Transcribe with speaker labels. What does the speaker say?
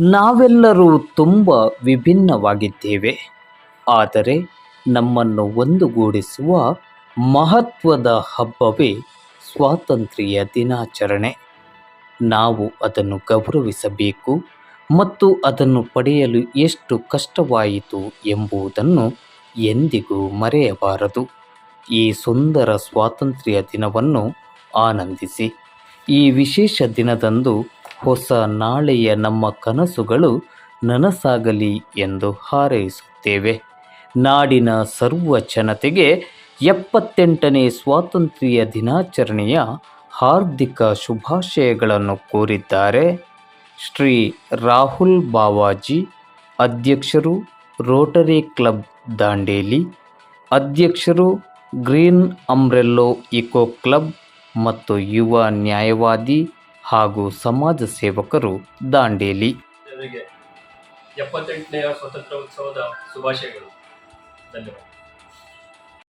Speaker 1: ನಾವೆಲ್ಲರೂ ತುಂಬ ವಿಭಿನ್ನವಾಗಿದ್ದೇವೆ. ಆದರೆ ನಮ್ಮನ್ನು ಒಂದುಗೂಡಿಸುವ ಮಹತ್ವದ ಹಬ್ಬವೇ ಸ್ವಾತಂತ್ರ್ಯ ದಿನಾಚರಣೆ. ನಾವು ಅದನ್ನು ಗೌರವಿಸಬೇಕು ಮತ್ತು ಅದನ್ನು ಪಡೆಯಲು ಎಷ್ಟು ಕಷ್ಟವಾಯಿತು ಎಂಬುದನ್ನು ಎಂದಿಗೂ ಮರೆಯಬಾರದು. ಈ ಸುಂದರ ಸ್ವಾತಂತ್ರ್ಯ ದಿನವನ್ನು ಆನಂದಿಸಿ. ಈ ವಿಶೇಷ ದಿನದಂದು ಹೊಸ ನಾಳೆಯ ನಮ್ಮ ಕನಸುಗಳು ನನಸಾಗಲಿ ಎಂದು ಹಾರೈಸುತ್ತೇವೆ. ನಾಡಿನ ಸರ್ವ ಜನತೆಗೆ ಎಪ್ಪತ್ತೆಂಟನೇ ಸ್ವಾತಂತ್ರ್ಯ ದಿನಾಚರಣೆಯ ಹಾರ್ದಿಕ ಶುಭಾಶಯಗಳನ್ನು ಕೋರಿದ್ದಾರೆ ಶ್ರೀ ರಾಹುಲ್ ಬಾವಾಜಿ, ಅಧ್ಯಕ್ಷರು ರೋಟರಿ ಕ್ಲಬ್ ದಾಂಡೇಲಿ, ಅಧ್ಯಕ್ಷರು ಗ್ರೀನ್ ಅಂಬ್ರೆಲ್ಲೋ ಇಕೋ ಕ್ಲಬ್ ಮತ್ತು ಯುವ ನ್ಯಾಯವಾದಿ ಹಾಗೂ ಸಮಾಜ ಸೇವಕರು ದಾಂಡೇಲಿ.
Speaker 2: ಎಪ್ಪತ್ತೆಂಟನೆಯ ಸ್ವಾತಂತ್ರ್ಯ ಉತ್ಸವದ ಶುಭಾಶಯಗಳು. ಧನ್ಯವಾದ.